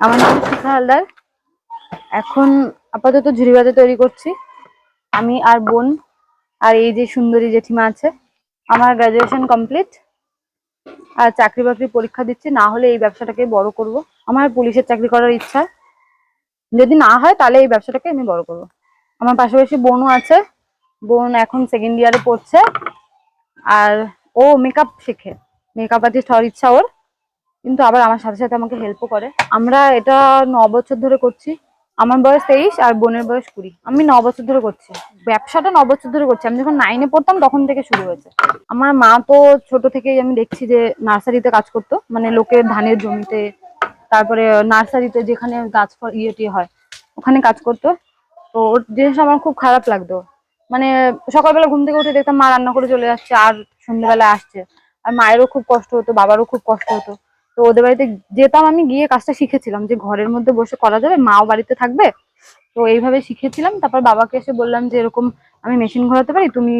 আমার নাম শিখা হালদার। এখন আপাতত ঝুড়ি ভাজা তৈরি করছি। আমি আর বোন আর এই যে সুন্দরী জেঠিমা আছে, আমার গ্রাজুয়েশন কমপ্লিট আর চাকরি বাকরি পরীক্ষা দিচ্ছি, না হলে এই ব্যবসাটাকে বড় করব। আমার পুলিশের চাকরি করার ইচ্ছা। যদি না হয়, তাহলে এই ব্যবসাটাকে আমি বড় করব। আমার পাশাপাশি বোনও আছে। বোন এখন সেকেন্ড ইয়ারে পড়ছে। আর ও মেকআপ শেখে। মেকআপ আর্টিস্ট হওয়ার ইচ্ছা ওর। কিন্তু আবার আমার সাথে সাথে আমাকে হেল্পও করে। আমরা এটা ন বছর ধরে করছি। আমার বয়স তেইশ আর বোনের বয়স কুড়ি। আমি ন বছর ধরে করছি। ব্যবসাটা ন বছর ধরে করছি। আমি যখন নাইনে পড়তাম তখন থেকে শুরু হয়েছে। আমার মা তো ছোট থেকেই আমি দেখছি যে নার্সারিতে কাজ করতো। মানে লোকের ধানের জমিতে, তারপরে নার্সারিতে যেখানে গাছ ইয়ে টিয়ে হয়, ওখানে কাজ করতো। তো ওর জিনিস আমার খুব খারাপ লাগতো। মানে সকালবেলা ঘুম থেকে উঠে দেখতাম মা রান্না করে চলে যাচ্ছে আর সন্ধ্যেবেলা আসছে। আর মায়েরও খুব কষ্ট হতো, বাবারও খুব কষ্ট হতো। তো ওদের বাড়িতে যেতাম আমি, গিয়ে কাজটা শিখেছিলাম যে ঘরের মধ্যে বসে করা যাবে, মাও বাড়িতে থাকবে। তো এইভাবে শিখেছিলাম। তারপর বাবাকে এসে বললাম যে, এরকম আমি মেশিন ঘোরাতে পারি, তুমি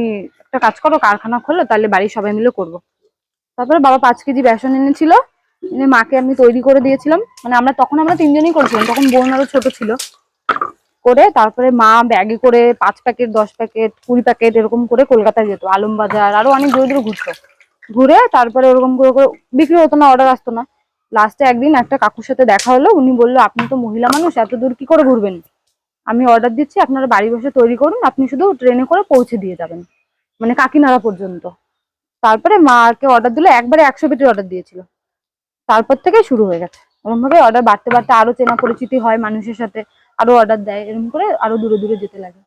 একটা কাজ করো, কারখানা খোলো, তাহলে বাড়ির সবাই মিলে করব। তারপরে বাবা পাঁচ কেজি বেসন এনেছিল, এনে মাকে আমি তৈরি করে দিয়েছিলাম। মানে আমরা, তখন আমরা তিনজনই করেছিলাম, তখন বোন আরও ছোট ছিল। করে তারপরে মা ব্যাগে করে পাঁচ প্যাকেট, দশ প্যাকেট, কুড়ি প্যাকেট এরকম করে কলকাতায় যেত, আলমবাজার আরও অনেক দূরে দূরে ঘুরতো। ঘুরে তারপরে ওরকম করে করে বিক্রি হতো না অর্ডার আসতো না। লাস্টে একদিন একটা কাকুর সাথে দেখা হলো, উনি বলল, আপনি তো মহিলা মানুষ, এত দূর কি করে ঘুরবেন? আমি অর্ডার দিচ্ছি, আপনারা বাড়ি বসে তৈরি করুন, আপনি শুধু ট্রেনে করে পৌঁছে দিয়ে যাবেন মানে কাকিনাড়া পর্যন্ত। তারপরে মাকে অর্ডার দিলে, একবারে একশো পেটির অর্ডার দিয়েছিল। তারপর থেকে শুরু হয়ে গেছে। এরকম ভাবে অর্ডার বাড়তে বাড়তে আরও চেনা পরিচিতি হয় মানুষের সাথে, আরও অর্ডার দেয় এরকম করে আরও দূরে দূরে যেতে লাগে।